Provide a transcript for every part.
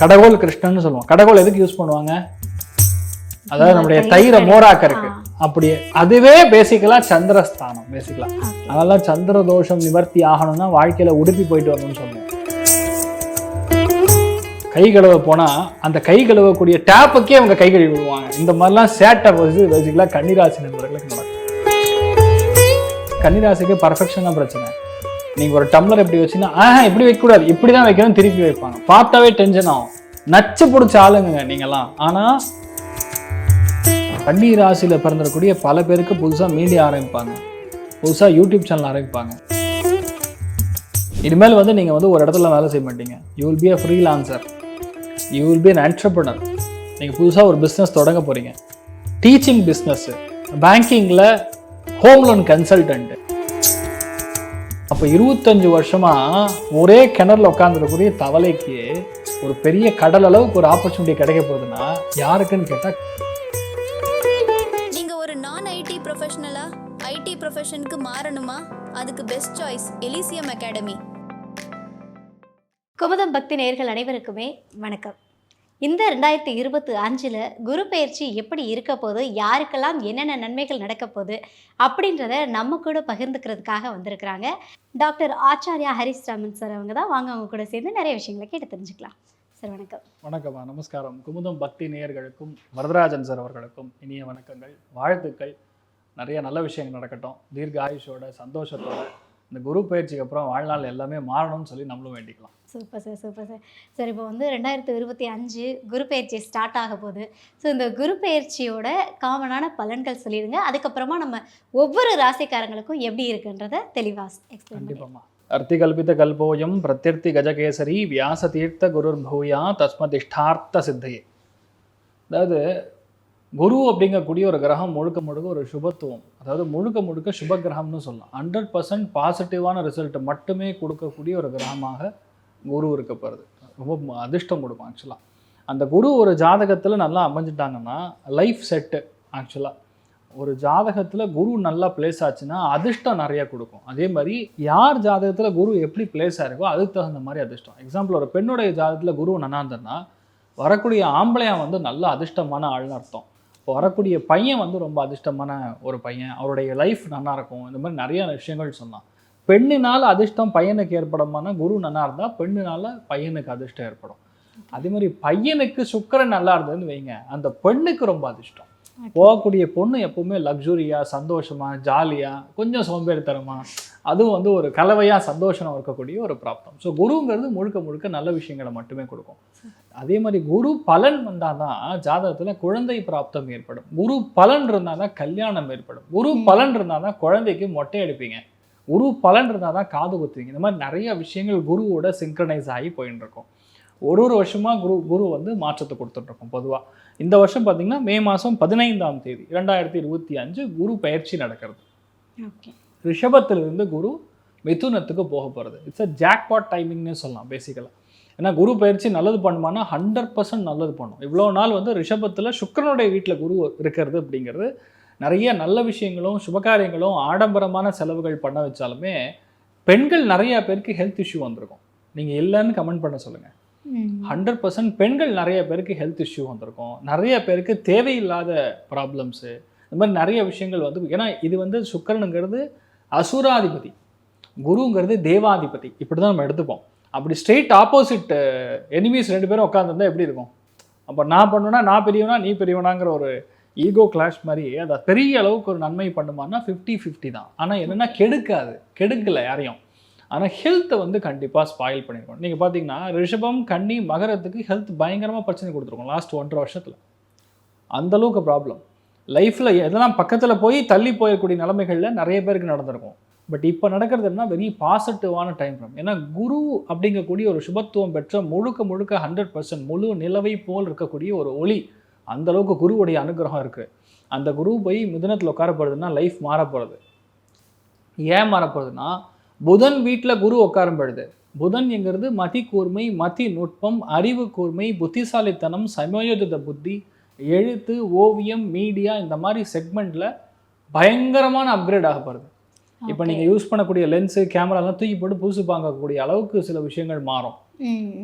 கடகோல் கிருஷ்ணன்னு சொல்லுவோம். கடகோல் எதுக்கு யூஸ் பண்ணுவாங்க? அதாவது நம்முடைய தயிரை மோராக்கருக்கு அப்படி அதுவே பேசிக்கலா சந்திரஸ்தானம் பேசிக்கலா அதெல்லாம் சந்திர தோஷம் நிவர்த்தி ஆகணும்னா வாழ்க்கையில உடுப்பி போயிட்டு வரணும்னு சொல்லுவோம். கை கழுவ போனா அந்த கை கழுவக்கூடிய டேப்புக்கே அவங்க கை கழுவி விடுவாங்க இந்த மாதிரிலாம் சேட்டை பேசிக்கலா கன்னிராசி நண்பர்களுக்கு நடக்கும். கன்னிராசிக்கு பர்ஃபெக்ஷன் தான் பிரச்சனை. நீங்க ஒரு டம்ளர் எப்படி வச்சீங்கன்னா ஆஹா இப்படி வைக்கக்கூடாது. இப்படி தான் வைக்கணும் திருப்பி வைப்பாங்க. பார்த்தாவே டென்ஷன் ஆகும். நச்சு பிடிச்ச ஆளுங்க நீங்கள்லாம் ஆனா கன்னி ராசியில பிறந்திருக்கக்கூடிய பல பேருக்கு புதுசா மீடியா ஆரம்பிப்பாங்க. புதுசா யூடியூப் சேனல் ஆரம்பிப்பாங்க. இனிமேல் வந்து நீங்க வந்து ஒரு இடத்துல வேலை செய்ய மாட்டீங்க. You will be a freelancer you will be an entrepreneur. நீங்க புதுசா ஒரு பிஸ்னஸ் தொடங்க போறீங்க. டீச்சிங் பிஸ்னஸ்ஸு பேங்கிங்கில் ஹோம் லோன் கன்சல்டன்ட் அப்போ இருபத்தஞ்சு வருஷமா ஒரே கிணறுல உட்காந்துருக்கக்கூடிய தவளைக்கு ஒரு பெரிய கடல் அளவுக்கு ஒரு ஆப்பர்ச்சுனிட்டி கிடைக்க போகுதுன்னா யாருக்குன்னு கேட்டா நீங்க ஒரு நான் ஐடி ப்ரொஃபஷனலா ஐடி ப்ரொஃபஷனுக்கு மாறணுமா? அதுக்கு best choice Elysium Academy Kumudam Bhakti நேயர்கள் அனைவருக்குமே வணக்கம். இந்த ரெண்டாயிரத்தி இருபத்தி அஞ்சில் குரு பயிற்சி எப்படி இருக்க போது யாருக்கெல்லாம் என்னென்ன நன்மைகள் நடக்க போகுது? அப்படின்றத நம்ம கூட பகிர்ந்துக்கிறதுக்காக வந்திருக்கிறாங்க. டாக்டர் ஆச்சாரியா ஹரிஸ்ராமன் சார் அவங்க தான். வாங்க அவங்க கூட சேர்ந்து நிறைய விஷயங்களை கேட்டு தெரிஞ்சுக்கலாம். சார் வணக்கம். வணக்கம்மா. நமஸ்காரம். குமுதம் பக்தி நேயர்களுக்கும் வரதராஜன் சார் அவர்களுக்கும் இனிய வணக்கங்கள் வாழ்த்துக்கள். நிறைய நல்ல விஷயங்கள் நடக்கட்டும். தீர்க்க ஆயுஷோட சந்தோஷத்தோட இந்த குரு பயிற்சிக்கு அப்புறம் வாழ்நாள் எல்லாமே மாறணும்னு சொல்லி நம்மளும் வேண்டிக்கலாம். Super sir super sir sir இப்போ வந்து ரெண்டாயிரத்தி இருபத்தி அஞ்சு குரு பயிற்சி ஸ்டார்ட் ஆக போகுது. ஸோ இந்த குரு பயிற்சியோட காமனான பலன்கள் சொல்லிடுங்க. அதுக்கப்புறமா நம்ம ஒவ்வொரு ராசிக்காரங்களுக்கும் எப்படி இருக்குன்றத தெளிவாக எக்ஸ்பிளைன் பண்ணி அர்த்திகல்பித கல்போயம் பிரத்யர்த்தி கஜகேசரி வியாச தீர்த்த குருர் பூயா தஸ்மதிஷ்டார்த்த சித்தையே. அதாவது குரு அப்படிங்கக்கூடிய ஒரு கிரகம் முழுக்க முழுக்க ஒரு சுபத்துவம். அதாவது முழுக்க முழுக்க சுப கிரகம்னு சொல்லலாம். ஹண்ட்ரட் பர்சன்ட் பாசிட்டிவான ரிசல்ட் மட்டுமே கொடுக்கக்கூடிய ஒரு கிரகமாக குரு இருக்கப்படுறது ரொம்ப அதிர்ஷ்டம் கொடுக்கும் ஆக்சுவலாக அந்த குரு ஒரு ஜாதகத்தில் நல்லா அமைஞ்சிட்டாங்கன்னா லைஃப் செட்டு ஆக்சுவலாக ஒரு ஜாதகத்தில் குரு நல்லா பிளேஸ் ஆச்சுன்னா அதிர்ஷ்டம் நிறைய கொடுக்கும். அதே மாதிரி யார் ஜாதகத்தில் குரு எப்படி பிளேஸ் ஆயிருக்கோ அதுக்கு தகுந்த மாதிரி அதிர்ஷ்டம். எக்ஸாம்பிள் ஒரு பெண்ணுடைய ஜாதகத்தில் குரு நல்லா இருந்ததுன்னா வரக்கூடிய ஆம்பளையான் வந்து நல்ல அதிர்ஷ்டமான ஆள்னு அர்த்தம். இப்போ வரக்கூடிய பையன் வந்து ரொம்ப அதிர்ஷ்டமான ஒரு பையன். அவருடைய லைஃப் நல்லாயிருக்கும் இந்த மாதிரி நிறைய விஷயங்கள் சொன்னான். பெண்ணினால் அதிர்ஷ்டம் பையனுக்கு ஏற்படுமானா குரு நல்லா இருந்தால் பெண்ணினால பையனுக்கு அதிர்ஷ்டம் ஏற்படும். அதே மாதிரி பையனுக்கு சுக்கிரன் நல்லா இருந்ததுன்னு வைங்க அந்த பெண்ணுக்கு ரொம்ப அதிர்ஷ்டம். போகக்கூடிய பொண்ணு எப்பவுமே லக்ஸுரியா சந்தோஷமா ஜாலியா கொஞ்சம் சோம்பேறித்தனமா அதுவும் வந்து ஒரு கலவையா சந்தோஷம் இருக்கக்கூடிய ஒரு பிராப்தம். ஸோ குருங்கிறது முழுக்க முழுக்க நல்ல விஷயங்களை மட்டுமே கொடுக்கும். அதே மாதிரி குரு பலன் வந்தாதான் ஜாதகத்துல குழந்தை பிராப்தம் ஏற்படும். குரு பலன் இருந்தாதான் கல்யாணம் ஏற்படும். குரு பலன் இருந்தாதான் குழந்தைக்கு மொட்டை அடிப்பீங்க. குரு பலன் இருந்தாதான் காது குத்துவீங்க. இந்த மாதிரி நிறைய விஷயங்கள் குருவோட சிங்க்ரனைஸ் ஆகி போயின்னு இருக்கும் ஒரு ஒரு வருஷமா குரு குரு வந்து மாற்றத்தை கொடுத்துட்டு இருக்கும் பொதுவா. இந்த வருஷம் பார்த்தீங்கன்னா மே மாதம் பதினைந்தாம் தேதி இரண்டாயிரத்தி இருபத்தி அஞ்சு குரு பயிற்சி நடக்கிறது. ரிஷபத்திலிருந்து குரு மிதுனத்துக்கு போக போகிறது இட்ஸ் அ ஜாக்பாட் டைமிங்னு சொல்லலாம் பேசிக்கலாக ஏன்னா குரு பயிற்சி நல்லது பண்ணுமானா ஹண்ட்ரட் பர்சன்ட் நல்லது பண்ணும். இவ்வளோ நாள் வந்து ரிஷபத்தில் சுக்கிரனுடைய வீட்டில் குரு இருக்கிறது அப்படிங்கிறது நிறைய நல்ல விஷயங்களும் சுபகாரியங்களும் ஆடம்பரமான செலவுகள் பண்ண வச்சாலுமே பெண்கள் நிறைய பேருக்கு ஹெல்த் இஷ்யூ வந்திருக்கும். நீங்கள் இல்லைன்னு கமெண்ட் பண்ண சொல்லுங்கள் ஹண்ட்ரட் பர்சன்ட் பெண்கள் நிறைய பேருக்கு ஹெல்த் இஷ்யூ வந்திருக்கும். நிறைய பேருக்கு தேவையில்லாத ப்ராப்ளம்ஸு இந்த மாதிரி நிறைய விஷயங்கள் வந்து ஏன்னா இது வந்து சுக்கிரனுங்கிறது அசுராதிபதி. குருங்கிறது தேவாதிபதி. இப்படி தான் நம்ம எடுத்துப்போம். அப்படி ஸ்ட்ரெயிட் ஆப்போசிட் எனிமீஸ் ரெண்டு பேரும் உட்காந்துருந்தா எப்படி இருக்கும்? அப்போ நான் பண்ணுவேன்னா நான் பெரியவனா நீ பெரியவனாங்கிற ஒரு ஈகோ கிளாஷ் மாதிரி அதை பெரிய அளவுக்கு ஒரு நன்மை பண்ணுமான்னா ஃபிஃப்டி ஃபிஃப்டி தான். ஆனால் என்னென்னா கெடுக்காது. கெடுக்கல யாரையும். ஆனால் ஹெல்த்தை வந்து கண்டிப்பாக ஸ்பாயில் பண்ணிருக்கோம் நீங்கள் பார்த்தீங்கன்னா ரிஷபம் கன்னி மகரத்துக்கு ஹெல்த் பயங்கரமாக பிரச்சனை கொடுத்துருக்கோம் லாஸ்ட் ஒன்றரை வருஷத்தில். அந்தளவுக்கு ப்ராப்ளம் லைஃப்பில் எதெல்லாம் பக்கத்தில் போய் தள்ளி போயக்கூடிய நிலைமைகளில் நிறைய பேருக்கு நடந்திருக்கும். பட் இப்போ நடக்கிறது என்ன வெரி பாசிட்டிவான டைம் ஃப்ரம் ஏன்னா குரு அப்படிங்கக்கூடிய ஒரு சுபத்துவம் பெற்ற முழுக்க முழுக்க ஹண்ட்ரட் பர்சன்ட் முழு நிலவை போல் இருக்கக்கூடிய ஒரு ஒளி. அந்த அளவுக்கு குருவுடைய அனுகிரகம் இருக்குது அந்த குரு போய் மிதுனத்தில் உட்கார போகிறதுனா லைஃப் மாற போகிறது ஏன் மாற போகிறதுனா புதன் வீட்டில் குரு உட்காரும் பொழுது புதன் என்கிறது மதி கூர்மை மதி நுட்பம் அறிவு கூர்மை புத்திசாலித்தனம் சமயோஜித புத்தி எழுத்து ஓவியம் மீடியா இந்த மாதிரி செக்மெண்ட்டில் பயங்கரமான அப்கிரேட் ஆக போகிறது இப்போ நீங்கள் யூஸ் பண்ணக்கூடிய லென்ஸு கேமராலாம் தூக்கி போட்டு புதுசு வாங்கக்கூடிய அளவுக்கு சில விஷயங்கள் மாறும்.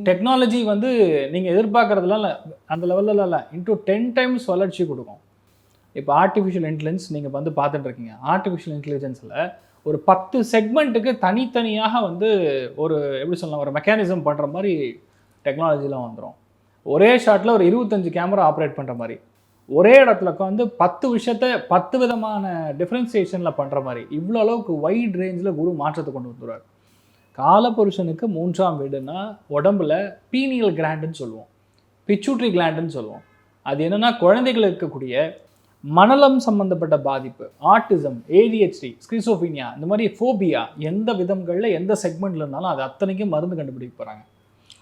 டெக்னாலஜி வந்து நீங்கள் எதிர்பார்க்குறதுலாம் இல்லை. அந்த லெவலில் இல்லை இன்டூ டென் டைம்ஸ் வளர்ச்சி கொடுக்கும். இப்போ ஆர்டிஃபிஷியல் இன்டெலிஜென்ஸ் நீங்கள் வந்து பார்த்துட்டு இருக்கீங்க. ஆர்டிஃபிஷியல் இன்டெலிஜென்ஸில் ஒரு பத்து செக்மெண்ட்டுக்கு தனித்தனியாக வந்து ஒரு எப்படி சொல்லலாம் ஒரு மெக்கானிசம் பண்ணுற மாதிரி டெக்னாலஜிலாம் வந்துடும் ஒரே ஷாட்டில் ஒரு இருபத்தஞ்சு கேமரா ஆப்ரேட் பண்ணுற மாதிரி. ஒரே இடத்துல வந்து பத்து விஷயத்த பத்து விதமான டிஃப்ரென்சியேஷனில் பண்ணுற மாதிரி. இவ்வளோ அளவுக்கு வைட் ரேஞ்சில் குரு மாற்றத்தை கொண்டு வந்துடுவார் காலபுருஷனுக்கு மூன்றாம் வீடுனா உடம்புல பீனியல் கிளாண்டுன்னு சொல்லுவோம். பிச்சூட்ரி கிளாண்டுன்னு சொல்லுவோம். அது என்னன்னா குழந்தைகள் இருக்கக்கூடிய மனலம் சம்பந்தப்பட்ட பாதிப்பு ஆர்டிசம் ஏடிஹெச்டி ஸ்கிரிசோபீனியா இந்த மாதிரி ஃபோபியா எந்த விதங்களில் எந்த செக்மெண்ட்ல இருந்தாலும் அது அத்தனைக்கும் மருந்து கண்டுபிடிக்க போகிறாங்க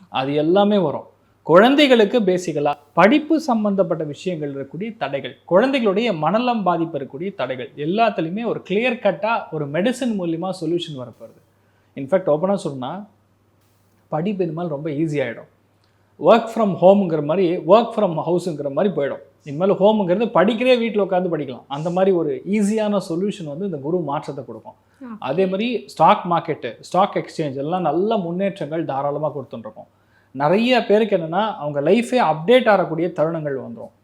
அது எல்லாமே வரும். குழந்தைகளுக்கு பேசிக்கலாக படிப்பு சம்பந்தப்பட்ட விஷயங்கள் இருக்கக்கூடிய தடைகள் குழந்தைகளுடைய மனலம் பாதிப்பு இருக்கக்கூடிய தடைகள் எல்லாத்துலேயுமே ஒரு கிளியர் கட்டாக ஒரு மெடிசன் மூலியமாக சொல்யூஷன் வரப்போகிறது இன்ஃபேக்ட் ஓப்பனாக சொன்னால் படிப்பு இனிமேல் ரொம்ப ஈஸியாகிடும் ஒர்க் ஃப்ரம் ஹோம்ங்கிற மாதிரி ஒர்க் ஃப்ரம் ஹவுஸுங்கிற மாதிரி போயிடும். இனிமேல் ஹோம்ங்கிறது படிக்கிறே வீட்டில் உட்காந்து படிக்கலாம். அந்த மாதிரி ஒரு ஈஸியான சொல்யூஷன் வந்து இந்த குரு மாற்றத்தை கொடுக்கும். அதே மாதிரி ஸ்டாக் மார்க்கெட்டு ஸ்டாக் எக்ஸ்சேஞ்ச் எல்லாம் நல்ல முன்னேற்றங்கள் தாராளமாக கொடுத்துட்டுருக்கோம். நிறைய பேருக்கு என்னென்னா அவங்க லைஃபே அப்டேட் ஆகக்கூடிய தருணங்கள் வந்துடும்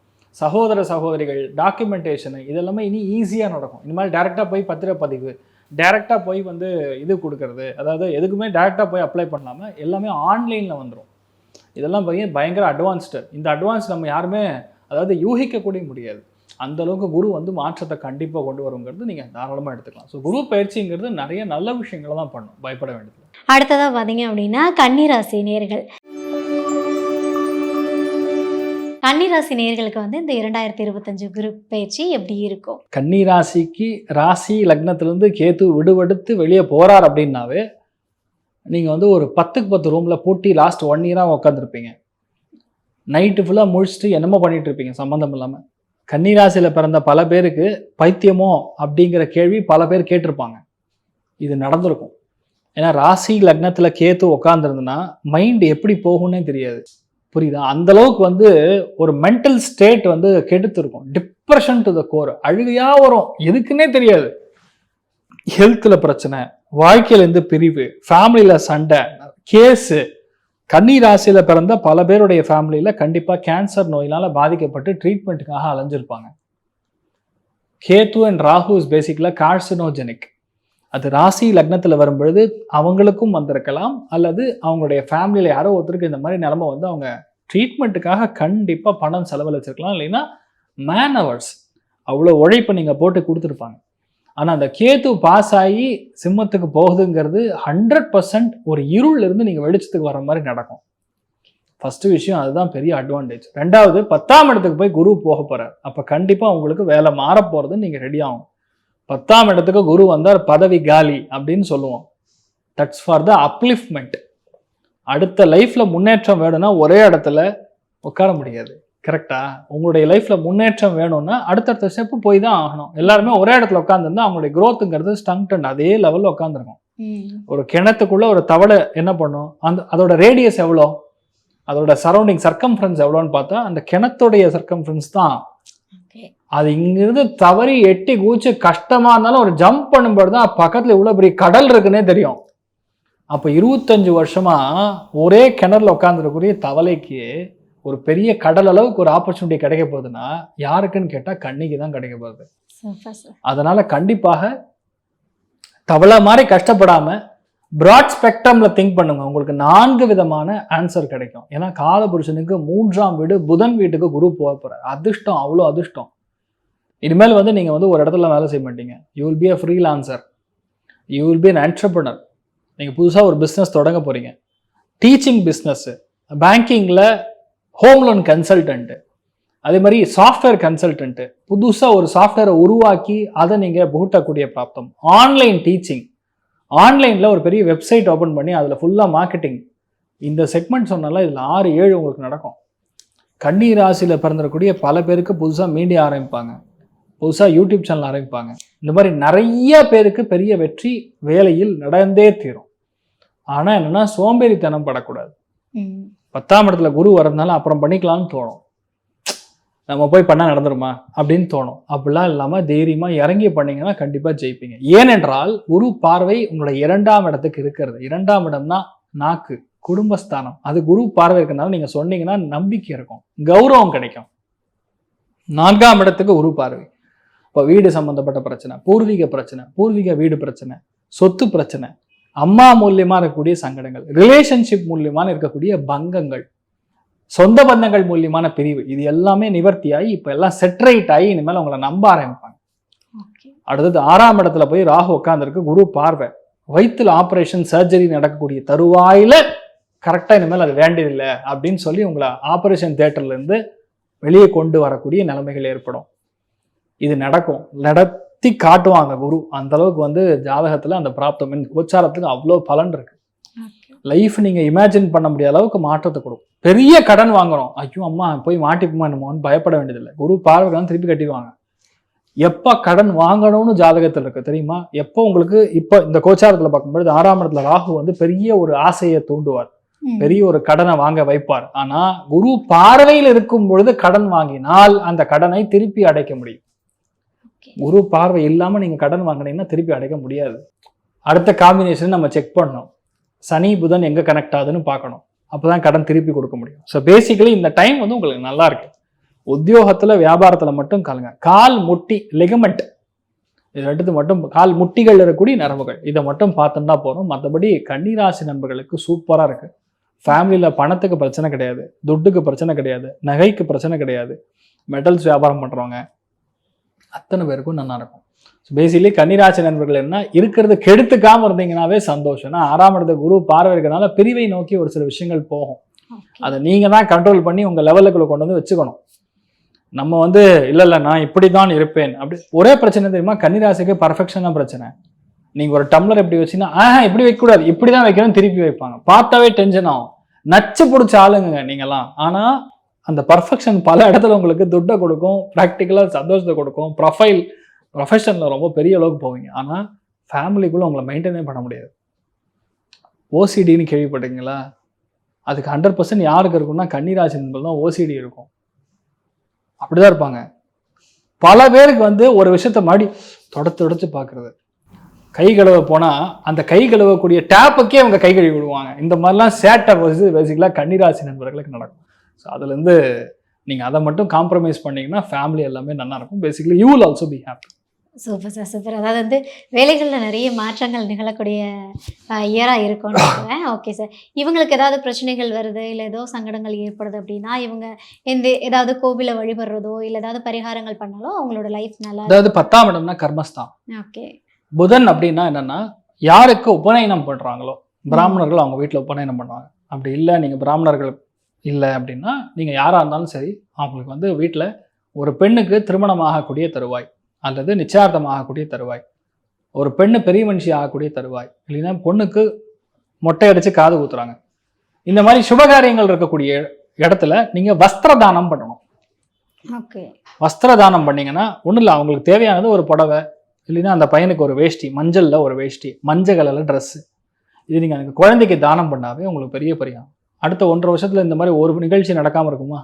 சகோதர சகோதரிகள் டாக்குமெண்டேஷனு இதெல்லாமே இனி ஈஸியாக நடக்கும். இனிமேல் டேரெக்டாக போய் பத்திரப்பதிவு டேரெக்டாக போய் வந்து இது கொடுக்கறது. அதாவது எதுக்குமே டேரெக்டாக போய் அப்ளை பண்ணாமல் எல்லாமே ஆன்லைனில் வந்துடும் இதெல்லாம் பையன் பயங்கர அட்வான்ஸ்டு இந்த அட்வான்ஸ் நம்ம யாருமே அதாவது யூகிக்கக்கூடிய முடியாது. அந்த அளவுக்கு குரு வந்து மாற்றத்தை கண்டிப்பாக கொண்டு வருங்கிறது நீங்கள் தாராளமாக எடுத்துக்கலாம். ஸோ குரு பயிற்சிங்கிறது நிறைய நல்ல விஷயங்களை தான் பண்ணும். பயப்பட வேண்டியது அடுத்ததாக பார்த்தீங்க அப்படின்னா கன்னிராசி நேர்கள். கன்னிராசி நேர்களுக்கு வந்து இந்த இரண்டாயிரத்தி இருபத்தஞ்சு குரு பயிற்சி எப்படி இருக்கும்? கன்னி ராசிக்கு ராசி லக்னத்திலேருந்து கேத்து விடுபடுத்து வெளியே போகிறார் அப்படின்னாவே நீங்கள் வந்து ஒரு பத்துக்கு பத்து ரூமில் பூட்டி லாஸ்ட் ஒன் இயராக உட்காந்துருப்பீங்க நைட்டு ஃபுல்லாக முழிச்சிட்டு என்னமோ பண்ணிகிட்டு இருப்பீங்க சம்மந்தம் இல்லாமல் கன்னிராசியில் பிறந்த பல பேருக்கு பைத்தியமோ அப்படிங்கிற கேள்வி பல பேர் கேட்டிருப்பாங்க. இது நடந்திருக்கும். ஏன்னா ராசி லக்னத்தில் கேத்து உட்காந்துருந்துன்னா மைண்ட் எப்படி போகும்னே தெரியாது. புரியுதா? அந்த அளவுக்கு வந்து ஒரு மென்டல் ஸ்டேட் வந்து கெடுத்துருக்கும். டிப்ரெஷன் டு த கோர் அழுகையா வரும். எதுக்குன்னே தெரியாது. ஹெல்த்தில் பிரச்சனை வாழ்க்கையிலேருந்து பிரிவு ஃபேமிலியில் சண்டை கேஸு. கன்னி ராசியில் பிறந்த பல பேருடைய ஃபேமிலியில் கண்டிப்பாக கேன்சர் நோயினால் பாதிக்கப்பட்டு ட்ரீட்மெண்ட்டுக்காக அலைஞ்சிருப்பாங்க. கேத்து அண்ட் ராகு இஸ் பேசிக்கலாக கார்சினோஜெனிக் அது ராசி லக்னத்தில் வரும்பொழுது அவங்களுக்கும் வந்திருக்கலாம். அல்லது அவங்களுடைய ஃபேமிலியில் யாரோ ஒருத்தருக்கு இந்த மாதிரி நிலமை வந்து அவங்க ட்ரீட்மெண்ட்டுக்காக கண்டிப்பாக பணம் செலவழிச்சிருக்கலாம் இல்லைன்னா மேன் ஹவர்ஸ் அவ்வளோ உழைப்பை நீங்கள் போட்டு கொடுத்துருப்பாங்க. ஆனால் அந்த கேத்து பாஸ் ஆகி சிம்மத்துக்கு போகுதுங்கிறது ஹண்ட்ரட் பர்சன்ட் ஒரு இருள்ல இருந்து நீங்க வெளிச்சத்துக்கு வர மாதிரி நடக்கும். ஃபஸ்ட்டு விஷயம் அதுதான் பெரிய அட்வான்டேஜ் ரெண்டாவது பத்தாம் இடத்துக்கு போய் குரு போக போகிறார் அப்போ கண்டிப்பாக உங்களுக்கு வேலை மாற போறது நீங்கள் ரெடி ஆகும் பத்தாம் இடத்துக்கு குரு வந்தார் பதவி காலி அப்படின்னு சொல்லுவோம். தட்ஸ் ஃபார் த அப்லிஃப்மெண்ட் அடுத்த லைஃப்ல முன்னேற்றம் வேணும்னா ஒரே இடத்துல உட்கார முடியாது. கரெக்டா உங்களுடைய லைஃப்ல முன்னேற்றம் வேணும்னா அடுத்தடுத்த ஸ்டெப்பு போய் தான் ஆகணும். எல்லாருமே ஒரே இடத்துல உட்காந்துருந்தா அவங்களுடைய growthங்கிறது ஸ்டங்டன் அதே லெவல்ல உட்காந்துருக்கும் ஒரு கிணத்துக்குள்ள ஒரு தவளை என்ன பண்ணும்? அந்த அதோட ரேடியஸ் எவ்வளோ? அதோட சரௌண்டிங் சர்க்கம்ஃபரன்ஸ் எவ்வளோன்னு பார்த்தா அந்த கிணத்துடைய சர்க்கம்ஃபரன்ஸ் தான். அது இங்கிருந்து தவறி எட்டி கூச்சு கஷ்டமா இருந்தாலும் ஒரு ஜம்ப் பண்ணும்போது தான் பக்கத்துல இவ்வளவு பெரிய கடல் இருக்குன்னே தெரியும். அப்ப இருபத்தஞ்சு வருஷமா ஒரே கிணறுல உட்காந்துருக்கூடிய தவளைக்கு ஒரு பெரிய கடல் அளவுக்கு ஒரு ஆப்பர்ச்சுனிட்டி கிடைக்க போகுதுன்னா யாருக்குன்னு கேட்டா கண்ணிக்கு தான் கிடைக்க போகுது. அதனால கண்டிப்பாக தவளை மாதிரி கஷ்டப்படாம பிராட் ஸ்பெக்ட்ரம்ல திங்க் பண்ணுங்க. உங்களுக்கு நான்கு விதமான ஆன்சர் கிடைக்கும். ஏன்னா காலபுருஷனுக்கு மூன்றாம் வீடு புதன் வீட்டுக்கு குரு போக போறார். அதிர்ஷ்டம் அவ்வளோ அதிர்ஷ்டம். இனிமேல் வந்து நீங்க வந்து ஒரு இடத்துல வேலை செய்ய மாட்டீங்க. You will be a freelancer you will be an entrepreneur. நீங்கள் புதுசாக ஒரு பிஸ்னஸ் தொடங்க போகிறீங்க டீச்சிங் பிஸ்னஸ்ஸு பேங்கிங்கில் ஹோம் லோன் கன்சல்டன்ட்டு அதே மாதிரி சாஃப்ட்வேர் கன்சல்டன்ட்டு புதுசாக ஒரு சாஃப்ட்வேரை உருவாக்கி அதை நீங்கள் புகட்டக்கூடிய பிராப்தம். ஆன்லைன் டீச்சிங் ஆன்லைனில் ஒரு பெரிய வெப்சைட் ஓப்பன் பண்ணி அதில் ஃபுல்லாக மார்க்கெட்டிங் இந்த செக்மெண்ட் சொன்னால இதில் ஆறு ஏழு உங்களுக்கு நடக்கும். கன்னி ராசியில் பிறந்திருக்கக்கூடிய பல பேருக்கு புதுசாக மீடியா ஆரம்பிப்பாங்க. புதுசாக யூடியூப் சேனல் ஆரம்பிப்பாங்க. இந்த மாதிரி நிறைய பேருக்கு பெரிய வெற்றி வேலையில் நடந்தே தீரும். ஆனா என்னன்னா சோம்பேறித்தனம் படக்கூடாது. பத்தாம் இடத்துல குரு வரதுனால அப்புறம் பண்ணிக்கலாம்னு தோணும். நம்ம போய் பண்ணா நடந்துருமா? அப்படின்னு தோணும். அப்படிலாம் இல்லாம தைரியமா இறங்கி பண்ணீங்கன்னா கண்டிப்பா ஜெயிப்பீங்க. ஏனென்றால் குரு பார்வை உங்களோட இரண்டாம் இடத்துக்கு இருக்கிறது. இரண்டாம் இடம்னா நாக்கு குடும்பஸ்தானம். அது குரு பார்வை இருக்கனால நீங்க சொன்னீங்கன்னா நம்பிக்கை இருக்கும். கௌரவம் கிடைக்கும். நான்காம் இடத்துக்கு குரு பார்வை. இப்போ வீடு சம்பந்தப்பட்ட பிரச்சனை பூர்வீக பிரச்சனை பூர்வீக வீடு பிரச்சனை சொத்து பிரச்சனை அம்மா மூலியமா இருக்கக்கூடிய சங்கடங்கள் ரிலேஷன்ஷிப் மூலியமான இருக்கக்கூடிய பங்கங்கள் சொந்த பந்தங்கள் மூலியமான பிரிவு இது எல்லாமே நிவர்த்தியாகி இப்போ எல்லாம் செட்ரைட் ஆகி இனிமேல் உங்களை நம்ப ஆரம்பிப்பாங்க. அடுத்தது ஆறாம் இடத்துல போய் ராகு உட்காந்துருக்கு குரு பார்வை. வயிற்றுல ஆப்ரேஷன் சர்ஜரி நடக்கக்கூடிய தருவாயில கரெக்டாக இனிமேல் அது வேண்டியதில்லை அப்படின்னு சொல்லி உங்களை ஆப்ரேஷன் இருந்து வெளியே கொண்டு வரக்கூடிய நிலைமைகள் ஏற்படும். இது நடக்கும். நடத்தி காட்டுவாங்க குரு. அந்த அளவுக்கு வந்து ஜாதகத்துல அந்த பிராப்தம் இந்த கோச்சாரத்துக்கு அவ்வளோ பலன் இருக்கு. லைஃப் நீங்க இமேஜின் பண்ண முடியாத அளவுக்கு மாற்றத்தை கொடுக்கும் பெரிய கடன் வாங்குறோம். ஐயோ அம்மா போய் மாட்டிப்போமா என்னமோன்னு பயப்பட வேண்டியதில்லை. குரு பார்வைலாம் திருப்பி கட்டிடுவாங்க. எப்போ கடன் வாங்கணும்னு ஜாதகத்தில் இருக்கு தெரியுமா? எப்போ உங்களுக்கு இப்போ இந்த கோச்சாரத்தில் பார்க்கும்பொழுது ஆறாம் இடத்துல ராகு வந்து பெரிய ஒரு ஆசையை தூண்டுவார். பெரிய ஒரு கடனை வாங்க வைப்பார். ஆனா குரு பார்வையில் இருக்கும் பொழுது கடன் வாங்கினால் அந்த கடனை திருப்பி அடைக்க முடியும். குரு பார்வை இல்லாமல் நீங்கள் கடன் வாங்கினீங்கன்னா திருப்பி அடைக்க முடியாது. அடுத்த காம்பினேஷன் நம்ம செக் பண்ணணும். சனி புதன் எங்கே கனெக்ட் ஆகுதுன்னு பார்க்கணும். அப்பதான் கடன் திருப்பி கொடுக்க முடியும். ஸோ பேசிக்கலி இந்த டைம் வந்து உங்களுக்கு நல்லா இருக்கு. உத்தியோகத்தில் வியாபாரத்தில் மட்டும் காலுங்க. கால் முட்டி லெகமெண்ட் இது ரெண்டுத்து மட்டும் கால் முட்டிகள் இருக்கக்கூடிய நரம்புகள். இதை மட்டும் பார்த்துன்னா போகிறோம் மற்றபடி கன்னிராசி நண்பர்களுக்கு சூப்பராக இருக்குது ஃபேமிலியில் பணத்துக்கு பிரச்சனை கிடையாது. துட்டுக்கு பிரச்சனை கிடையாது. நகைக்கு பிரச்சனை கிடையாது. மெட்டல்ஸ் வியாபாரம் பண்ணுறவங்க அத்தனை பேருக்கும் நல்லா இருக்கும். ஸோ பேசிக்கலி கன்னிராசி நண்பர்கள் என்ன இருக்கிறது கெடுத்துக்காம இருந்தீங்கன்னாவே சந்தோஷம். ஏன்னா ஆறாம் இடத்த குரு பார்வை இருக்கனால பிரிவை நோக்கி ஒரு சில விஷயங்கள் போகும். அதை நீங்கள் தான் கண்ட்ரோல் பண்ணி உங்கள் லெவலுக்குள்ள கொண்டு வந்து வச்சுக்கணும். நம்ம வந்து இல்லை இல்லை நான் இப்படி தான் இருப்பேன். அப்படி ஒரே பிரச்சனை தெரியுமா? கன்னிராசிக்கு பர்ஃபெக்ஷன் தான் பிரச்சனை. நீங்கள் ஒரு டம்ளர் எப்படி வச்சீங்கன்னா ஆஹா இப்படி வைக்கக்கூடாது. இப்படி தான் வைக்கணும் திருப்பி வைப்பாங்க. பார்த்தாவே டென்ஷன் ஆகும். நச்சு பிடிச்ச ஆளுங்க நீங்களாம் ஆனால் அந்த பர்ஃபெக்ஷன் பல இடத்துல உங்களுக்கு துட்டை கொடுக்கும் ப்ராக்டிக்கலாக சந்தோஷத்தை கொடுக்கும். ப்ரொஃபைல் ப்ரொஃபஷனில் ரொம்ப பெரிய அளவுக்கு போவீங்க. ஆனால் ஃபேமிலிக்குள்ளே உங்களை மெயின்டைனே பண்ண முடியாது. ஓசிடின்னு கேள்விப்பட்டீங்களா அதுக்கு ஹண்ட்ரட் பர்சன்ட் யாருக்கு இருக்கும்னா கன்னிராசி என்பது தான் ஓசிடி இருக்கும். அப்படிதான் இருப்பாங்க. பல பேருக்கு வந்து ஒரு விஷயத்த மாடி தொடச்சு தொடச்சு பார்க்குறது. கை கழுவ போனால் அந்த கை கழுவக்கூடிய டேப்புக்கே அவங்க கை கழுவி விடுவாங்க. இந்த மாதிரிலாம் சேட்டை பேசிக்கலாக கன்னிராசி நண்பர்களுக்கு நடக்கும். ஸோ அதுலேருந்து நீங்கள் அதை மட்டும் காம்ப்ரமைஸ் பண்ணீங்கன்னா ஃபேமிலி எல்லாமே நல்லா இருக்கும். Basically you will also be happy super sir super அதாவது வந்து வேலைகளில் நிறைய மாற்றங்கள் நிகழக்கூடிய இயராக இருக்கும்னு ஓகே சார் இவங்களுக்கு ஏதாவது பிரச்சனைகள் வருது இல்லை ஏதோ சங்கடங்கள் ஏற்படுது அப்படின்னா இவங்க எந்த ஏதாவது கோவிலை வழிபடுறதோ இல்லை ஏதாவது பரிகாரங்கள் பண்ணாலோ அவங்களோட லைஃப் நல்லா அதாவது பத்தாம் இடம்னா கர்மஸ்தான். ஓகே புதன் அப்படின்னா என்னன்னா யாருக்கு உபநயனம் பண்றாங்களோ பிராமணர்கள் அவங்க வீட்டில் உபநயனம் பண்ணுவாங்க. அப்படி இல்லை நீங்கள் பிராமணர்கள் இல்லை அப்படின்னா நீங்கள் யாராக இருந்தாலும் சரி அவங்களுக்கு வந்து வீட்டில் ஒரு பெண்ணுக்கு திருமணம் ஆகக்கூடிய தருவாய் அல்லது நிச்சயார்த்தம் ஆகக்கூடிய தருவாய் ஒரு பெண்ணு பெரிய மனுஷி ஆகக்கூடிய தருவாய் இல்லைன்னா பொண்ணுக்கு மொட்டை அடிச்சு காது ஊத்துறாங்க இந்த மாதிரி சுபகாரியங்கள் இருக்கக்கூடிய இடத்துல நீங்கள் வஸ்திர தானம் பண்ணணும். வஸ்திர தானம் பண்ணீங்கன்னா ஒன்றும் இல்லை அவங்களுக்கு தேவையானது ஒரு புடவை இல்லைன்னா அந்த பையனுக்கு ஒரு வேஷ்டி மஞ்சளில் ஒரு வேஷ்டி மஞ்சள் கலரில் ட்ரெஸ்ஸு இது நீங்கள் அந்த குழந்தைக்கு தானம் பண்ணாவே உங்களுக்கு பெரிய பரிகாரம். அடுத்த ஒன்றரை வருஷத்தில் இந்த மாதிரி ஒரு நிகழ்ச்சி நடக்காமல் இருக்குமா?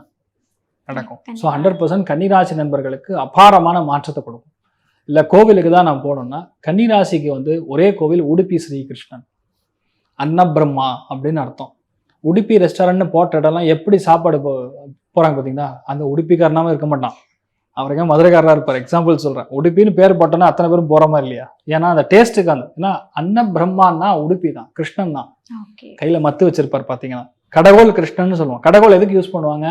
நடக்கும். ஸோ. ஹண்ட்ரட் பர்சன்ட் கன்னிராசி நண்பர்களுக்கு அபாரமான மாற்றத்தை கொடுக்கும். இல்லை கோவிலுக்கு தான் நான் போனோம்னா கன்னிராசிக்கு வந்து ஒரே கோவில் உடுப்பி ஸ்ரீகிருஷ்ணன். அன்னபிரம்மா அப்படின்னு அர்த்தம். உடுப்பி ரெஸ்டாரண்ட்னு போட்ட இடம்லாம் எப்படி சாப்பாடு போ போகிறாங்க பார்த்தீங்கன்னா அந்த உடுப்பிக்காரனாம இருக்க மாட்டான். அவருக்கு மதுரைக்காரராக இருப்பார். எக்ஸாம்பிள் சொல்கிறேன் உடுப்பின்னு பேர் போட்டோன்னா அத்தனை பேரும் போகிற மாதிரி இல்லையா? ஏன்னா அந்த டேஸ்ட்டுக்கு அந்த ஏன்னா அன்ன பிரம்மான்னா உடுப்பி தான் கிருஷ்ணன் தான். ஓகே கையில் மத்து வச்சிருப்பார் பார்த்தீங்கன்னா கடகோல் கிருஷ்ணன் சொல்லுவோம். கடகோல் எதுக்கு யூஸ் பண்ணுவாங்க?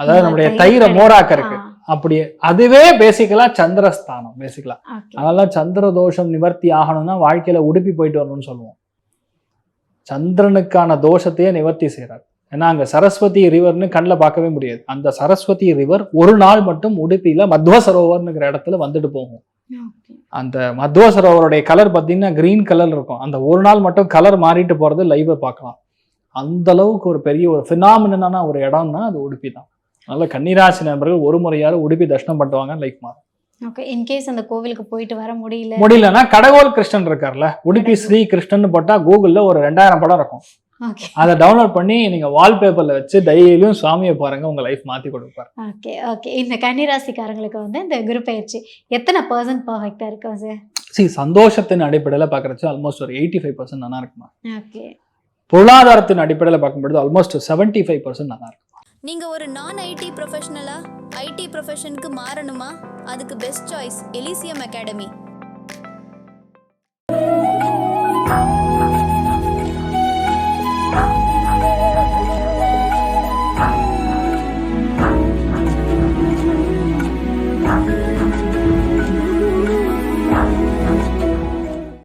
அதாவது நம்முடைய தயிரை மோராக்க இருக்கு. அப்படி அதுவே பேசிக்கலா சந்திரஸ்தானம் பேசிக்கலா அதனால சந்திர தோஷம் நிவர்த்தி ஆகணும்னா வாழ்க்கையில உடுப்பி போயிட்டு வரணும்னு சொல்லுவோம். சந்திரனுக்கான தோஷத்தையே நிவர்த்தி செய்றார். ஏன்னா அங்க சரஸ்வதி ரிவர்னு கண்ணில் பார்க்கவே முடியாது. அந்த சரஸ்வதி ரிவர் ஒரு நாள் மட்டும் உடுப்பியில மத்வ சரோவர்னுங்கிற இடத்துல வந்துட்டு போகும். அந்த மத்வ சரோவருடைய கலர் பார்த்தீங்கன்னா கிரீன் கலர் இருக்கும். அந்த ஒரு நாள் மட்டும் கலர் மாறிட்டு போறது லைவை பார்க்கலாம். அந்த அளவுக்கு ஒரு பெரிய ஒரு ஃபினாமினான ஒரு இடம்னா அது உடுப்பி தான். அதனால கன்னிராசி நண்பர்கள் ஒரு முறையாவது உடுப்பி தர்ஷனம் பண்ணுவாங்க லைஃப் மாறும் ஓகே இன்கேஸ் அந்த கோவிலுக்கு போயிட்டு வர முடியல. முடியலன்னா கடகோல் கிருஷ்ணன் இருக்கார்ல உடுப்பி ஸ்ரீ கிருஷ்ணன் போட்டா கூகுள்ல ஒரு ரெண்டாயிரம் படம் இருக்கும். அதை டவுன்லோட் பண்ணி நீங்க வால்பேப்பர்ல வச்சு டெய்லியும் சுவாமியை பாருங்க உங்க லைஃப் மாத்தி கொடுப்பார். ஓகே ஓகே இந்த கன்னிராசிக்காரங்களுக்கு வந்து இந்த குரு பயிற்சி எத்தனை பர்சன்ட் பர்ஃபெக்டாக இருக்கும் சார் சி சந்தோஷத்தின் அடிப்படையில் பார்க்குறச்சு ஆல்மோஸ்ட் ஒரு எயிட்டி ஃபைவ் பர்சன்ட் நல்லா இருக்குமா? ஓகே பொருளாதாரத்தின் அடிப்படையில் பார்க்கும்பொழுது ஆல்மோஸ்ட் செவன்டி ஃபைவ் பர்சன்ட் நல்லா இருக்கும். நீங்க ஒரு நான் ஐடி ப்ரொஃபஷனலா ஐடி ப்ரொஃபஷனுக்கு மாறணுமா? அதுக்கு பெஸ்ட் சாய்ஸ் எலிசியம் அகாடமி